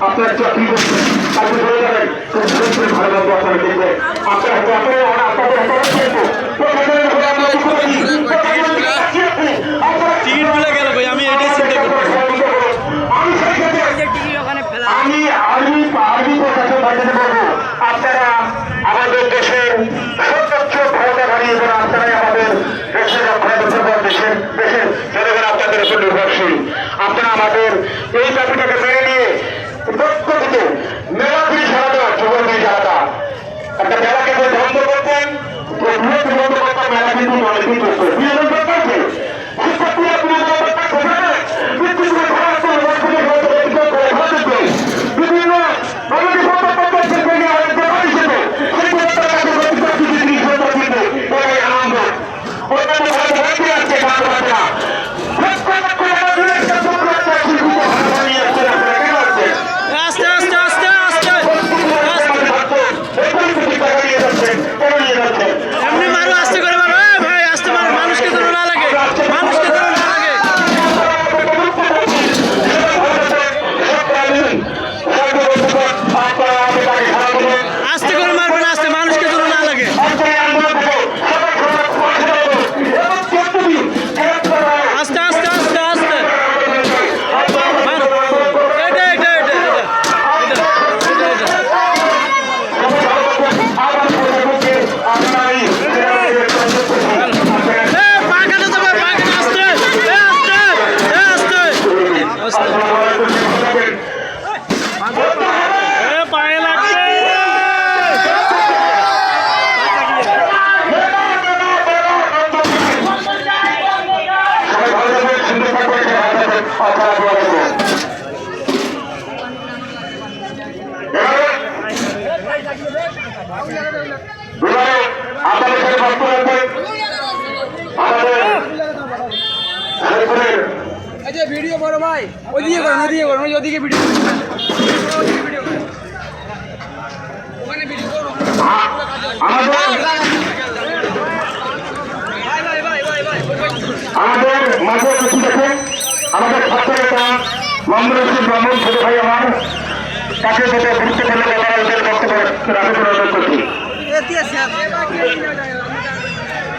আপনার চাকরি করছেন তাকে বলে যাবেন ভালো লাগবে আপনারা দেখবেন আপনার হাতে আপনারা আপনাদের হাতে আমি আমি আমি প্রশাসন আমাদের দেশের সর্বোচ্চ এবং আপনারাই আমাদের দেশের রক্ষণাবেক্ষণ দেশের দেশের জনগণ আপনাদের উপর নির্ভরশীল। আপনারা আমাদের এই দাবিটাকে মেনে নিয়ে পক্ষ থেকে মেলা দিয়ে সারা দেওয়া যুবক দিয়ে সারাটা একটা মেলাকে যে বন্ধ করতেন যে বৃহৎ বন্ধ মেলা কিন্তু অনেকদিন করতো বিনোদন করতেছে শিক্ষার্থীরা বিনোদন করতেছে বিভিন্ন ধরনের লক্ষ্যে ব্যক্তিগত করে ভাববে বিভিন্ন আমাদের সরকার করতেছে যে অনেক ব্যাপার হিসেবে সেই ব্যাপারটা কাছে ব্যক্তিগত জিনিস হতে দিবে এটাই আনন্দ অন্যান্য ভালো ভাবতে আসছে বাচ্চারা প্রত্যেক করে আমাদের একটা ছোট একটা শিল্প ভালো বানিয়ে আসছে আপনারা কেন আসছেন আস্তে আস্তে আস্তে আস্তে আস্তে এমনি মারো আস্তে করে মারো এ ভাই আস্তে মারো মানুষকে যেন না লাগে মানুষকে যেন না লাগে আস্তে করে মারবেন আস্তে মানুষকে যেন না লাগে আস্তে আস্তে আস্তে আস্তে মার এটা এটা এটা এটা এটা এটা এটা এ পাকাতে যাবে পাকাতে আস্তে এ আস্তে এ আস্তে আস্তে এ পায়ে লাগবে আপনাদের সাথে বক্তব্য রাখবেন আমাদের শেরপুরের আচ্ছা ভিডিও করো ভাই। ওদিকে করুন ওদিকে ওই ওদিকে ভিডিও ওখানে ভিডিও ভাই ভাই ভাই ভাই আমাদের মাঝে কিছু দেখুন আমাদের ছাত্র নেতা মোহাম্মদ রশিদ ব্রাহ্মণ ছোট ভাই আমার। তাকে গুরুত্বপূর্ণ ব্যাপার বক্তব্য রাখতে অনুরোধ করছি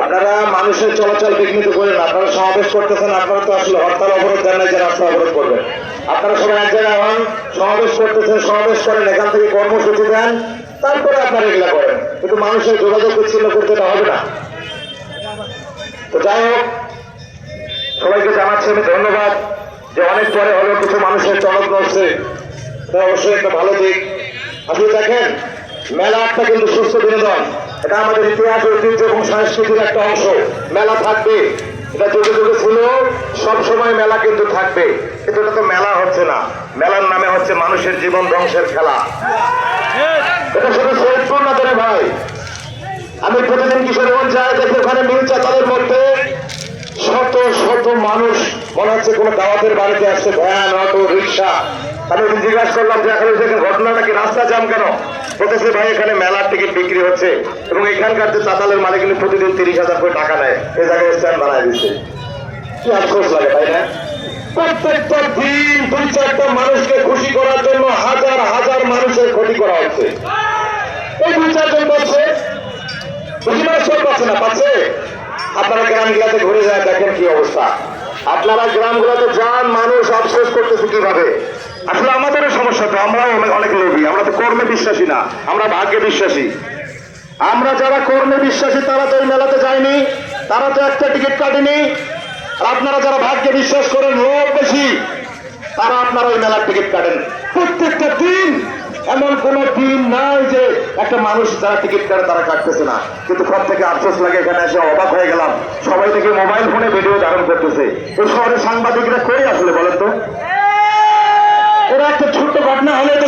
আপনারা মানুষের চলাচল বিঘ্নিত করেন আপনারা সমাবেশ করতেছেন, আপনারা তো আসলে হরতাল অবরোধ দেন না যে রাস্তা অবরোধ করবেন। আপনারা সবাই এক জায়গায় হন, সমাবেশ করতেছেন, সমাবেশ করেন, এখান থেকে কর্মসূচি দেন, তারপরে আপনারা এগুলা করেন। কিন্তু মানুষের যোগাযোগ বিচ্ছিন্ন করতে হবে না। তো যাই হোক, সবাইকে জানাচ্ছি আমি ধন্যবাদ যে অনেক পরে হলেও কিছু মানুষের চলক নড়ছে অবশ্যই একটা ভালো দিক। আপনি দেখেন, মেলা একটা কিন্তু সুস্থ বিনোদন। এটা আমাদের ইতিহাস, ঐতিহ্য এবং সংস্কৃতির একটা অংশ। মেলা থাকবে। এটা যুগে যুগে ছিল সবসময় মেলা কিন্তু থাকবে। কিন্তু এটা তো মেলা হচ্ছে না। মেলার নামে হচ্ছে মানুষের জীবন ধ্বংসের খেলা। এটা শুধু সৈয়দপুর না ধরে ভাই। আমি প্রতিদিন কিশোরগঞ্জ যাই, দেখি ওখানে মিল চাতালের মধ্যে শত শত মানুষ, মনে হচ্ছে কোনো দাওয়াতের বাড়িতে আসছে ভ্যান অটো রিক্সা। আমি জিজ্ঞাসা করলাম যে আসলে সেখানে ঘটনাটা কি রাস্তা জাম কেন? বলতেছে, ভাই, এখানে মেলার টিকিট বিক্রি হচ্ছে এবং এখানকার যে চাতালের মালিক কিন্তু প্রতিদিন তিরিশ হাজার করে টাকা নেয়। এই জায়গায় স্ট্যান্ড বানায় দিচ্ছে। কি আফসোস লাগে তাই না? প্রত্যেকটা দিন দুই চারটা মানুষকে খুশি করার জন্য হাজার হাজার মানুষের রাজনীতি করা হচ্ছে। এই দুই চারজন পাচ্ছে? বেশিরভাগ সব পাচ্ছে না, পাচ্ছে? আপনারা গ্রামগুলোতে ঘুরে যায়, দেখেন কি অবস্থা। আপনারা গ্রামগুলোতে যান, মানুষ আফসোস করতেছে কীভাবে? আসলে আমাদেরও সমস্যা তো, আমরাও অনেক লোভী, আমরা তো কর্মে বিশ্বাসী না, আমরা ভাগ্যে বিশ্বাসী। আমরা যারা কর্মে বিশ্বাসী, তারা তো এই মেলাতে যায়নি, তারা তো একটা টিকিট কাটেনি। আর আপনারা যারা ভাগ্যে বিশ্বাস করেন লোক বেশি, তারা আপনারা ওই মেলার টিকিট কাটেন। প্রত্যেকটা দিন এমন কোন দিন নাই যে একটা মানুষ যারা টিকিট কাটে, তারা কাটতেছে না। কিন্তু সব থেকে আফসোস লাগে, এখানে এসে অবাক হয়ে গেলাম। সবাই থেকে মোবাইল ফোনে ভিডিও ধারণ করতেছে। এই শহরের সাংবাদিকরা কই আসলে বলেন তো? এরা একটা ছোট্ট ঘটনা হলে তো